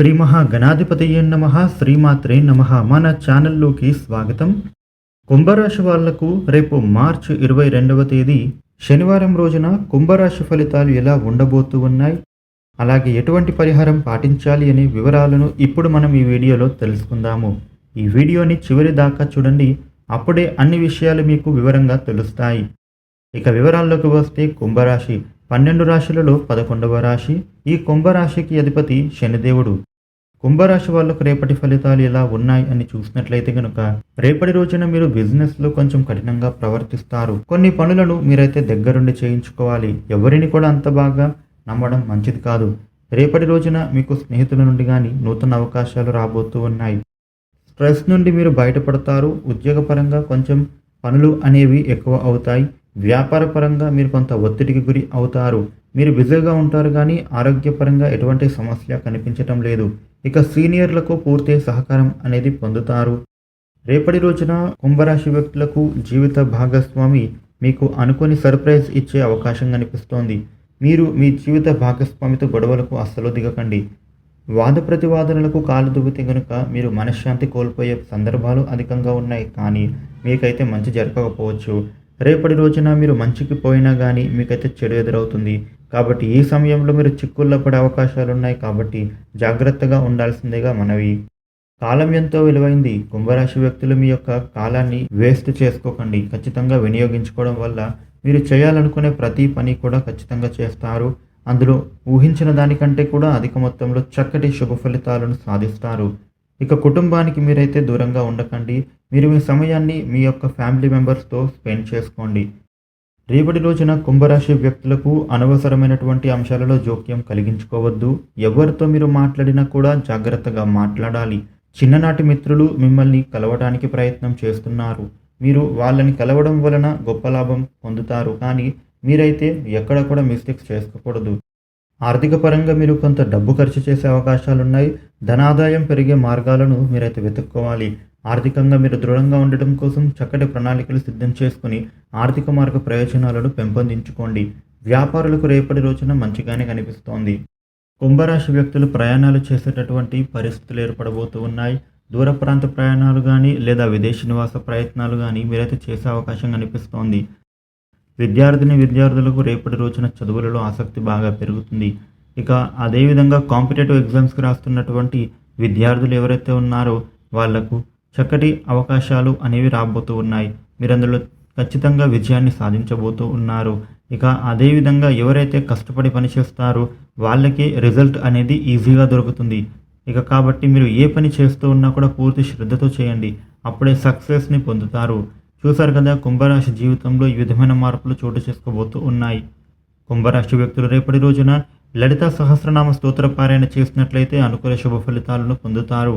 శ్రీ మహాగణాధిపతయ నమ శ్రీమాత్రే నమ. మన ఛానల్లోకి స్వాగతం. కుంభరాశి వాళ్ళకు రేపు మార్చి ఇరవై రెండవ తేదీ శనివారం రోజున కుంభరాశి ఫలితాలు ఎలా ఉండబోతూ ఉన్నాయి? అలాగే ఎటువంటి పరిహారం పాటించాలి అనే వివరాలను ఇప్పుడు మనం ఈ వీడియోలో తెలుసుకుందాము. ఈ వీడియోని చివరి దాకా చూడండి. అప్పుడే అన్ని విషయాలు మీకు వివరంగా తెలుస్తాయి. ఇక వివరాల్లోకి వస్తే కుంభరాశి. పన్నెండు రాశులలో పదకొండవ రాశి. ఈ కుంభరాశికి అధిపతి శనిదేవుడు. కుంభరాశి వాళ్ళకు రేపటి ఫలితాలు ఎలా ఉన్నాయి అని చూసినట్లయితే కనుక రేపటి రోజున మీరు బిజినెస్లో కొంచెం కఠినంగా ప్రవర్తిస్తారు. కొన్ని పనులను మీరైతే దగ్గరుండి చేయించుకోవాలి. ఎవరిని కూడా అంత బాగా నమ్మడం మంచిది కాదు. రేపటి రోజున మీకు స్నేహితుల నుండి కానీ నూతన అవకాశాలు రాబోతూ ఉన్నాయి. స్ట్రెస్ నుండి మీరు బయటపడతారు. ఉద్యోగపరంగా కొంచెం పనులు అనేవి ఎక్కువ అవుతాయి. వ్యాపారపరంగా మీరు కొంత ఒత్తిడికి గురి అవుతారు. మీరు బిజీగా ఉంటారు కానీ ఆరోగ్యపరంగా ఎటువంటి సమస్య కనిపించటం లేదు. ఇక సీనియర్లకు పూర్తి సహకారం అనేది పొందుతారు. రేపటి రోజున కుంభరాశి వ్యక్తులకు జీవిత భాగస్వామి మీకు అనుకోని సర్ప్రైజ్ ఇచ్చే అవకాశం కనిపిస్తోంది. మీరు మీ జీవిత భాగస్వామితో గొడవలకు అస్సలు దిగకండి. వాద ప్రతివాదనలకు కాలు దువ్వితే కనుక మీరు మనశ్శాంతి కోల్పోయే సందర్భాలు అధికంగా ఉన్నాయి. కానీ మీకైతే మంచి జరగకపోవచ్చు. రేపటి రోజున మీరు మంచికి పోయినా కానీ మీకైతే చెడు ఎదురవుతుంది. కాబట్టి ఈ సమయంలో మీరు చిక్కుల్లో పడే అవకాశాలు ఉన్నాయి కాబట్టి జాగ్రత్తగా ఉండాల్సిందేగా మనవి. కాలం ఎంతో విలువైంది. కుంభరాశి వ్యక్తులు మీ యొక్క కాలాన్ని వేస్ట్ చేసుకోకండి. ఖచ్చితంగా వినియోగించుకోవడం వల్ల మీరు చేయాలనుకునే ప్రతి పని కూడా ఖచ్చితంగా చేస్తారు. అందులో ఊహించిన దానికంటే కూడా అధిక మొత్తంలో చక్కటి శుభ ఫలితాలను సాధిస్తారు. ఇక కుటుంబానికి మీరైతే దూరంగా ఉండకండి. మీరు మీ సమయాన్ని మీ యొక్క ఫ్యామిలీ మెంబర్స్తో స్పెండ్ చేసుకోండి. రేపటి రోజున కుంభరాశి వ్యక్తులకు అనవసరమైనటువంటి అంశాలలో జోక్యం కలిగించుకోవద్దు. ఎవరితో మీరు మాట్లాడినా కూడా జాగ్రత్తగా మాట్లాడాలి. చిన్ననాటి మిత్రులు మిమ్మల్ని కలవడానికి ప్రయత్నం చేస్తున్నారు. మీరు వాళ్ళని కలవడం వలన గొప్ప లాభం పొందుతారు. కానీ మీరైతే ఎక్కడ కూడా మిస్టేక్స్ చేసుకోకూడదు. ఆర్థిక పరంగా మీరు కొంత డబ్బు ఖర్చు చేసే అవకాశాలు ఉన్నాయి ధనాదాయం పెరిగే మార్గాలను మీరైతే వెతుక్కోవాలి. ఆర్థికంగా మీరు దృఢంగా ఉండటం కోసం చక్కటి ప్రణాళికలు సిద్ధం చేసుకుని ఆర్థిక మార్గ ప్రయోజనాలను పెంపొందించుకోండి. వ్యాపారులకు రేపటి రోజున మంచిగానే కనిపిస్తోంది. కుంభరాశి వ్యక్తులు ప్రయాణాలు చేసేటటువంటి పరిస్థితులు ఏర్పడబోతూ ఉన్నాయి. దూర ప్రాంత ప్రయాణాలు కానీ లేదా విదేశీ నివాస ప్రయత్నాలు కానీ మీరైతే చేసే అవకాశం కనిపిస్తోంది. విద్యార్థిని విద్యార్థులకు రేపటి రోజున చదువులలో ఆసక్తి బాగా పెరుగుతుంది. ఇక అదేవిధంగా కాంపిటేటివ్ ఎగ్జామ్స్కి రాస్తున్నటువంటి విద్యార్థులు ఎవరైతే ఉన్నారో వాళ్ళకు చక్కటి అవకాశాలు అనేవి రాబోతూ ఉన్నాయి. మీరు అందులో ఖచ్చితంగా విజయాన్ని సాధించబోతూ ఉన్నారు. ఇక అదేవిధంగా ఎవరైతే కష్టపడి పనిచేస్తారో వాళ్ళకి రిజల్ట్ అనేది ఈజీగా దొరుకుతుంది. ఇక కాబట్టి మీరు ఏ పని చేస్తూ ఉన్నా కూడా పూర్తి శ్రద్ధతో చేయండి. అప్పుడే సక్సెస్ని పొందుతారు. చూశారు కదా కుంభరాశి జీవితంలో ఈ విధమైన మార్పులు చోటు చేసుకోబోతూ ఉన్నాయి. కుంభరాశి వ్యక్తులు రేపటి రోజున లలిత సహస్రనామ స్తోత్ర పారాయణ చేసినట్లయితే అనుకూల శుభ ఫలితాలను పొందుతారు.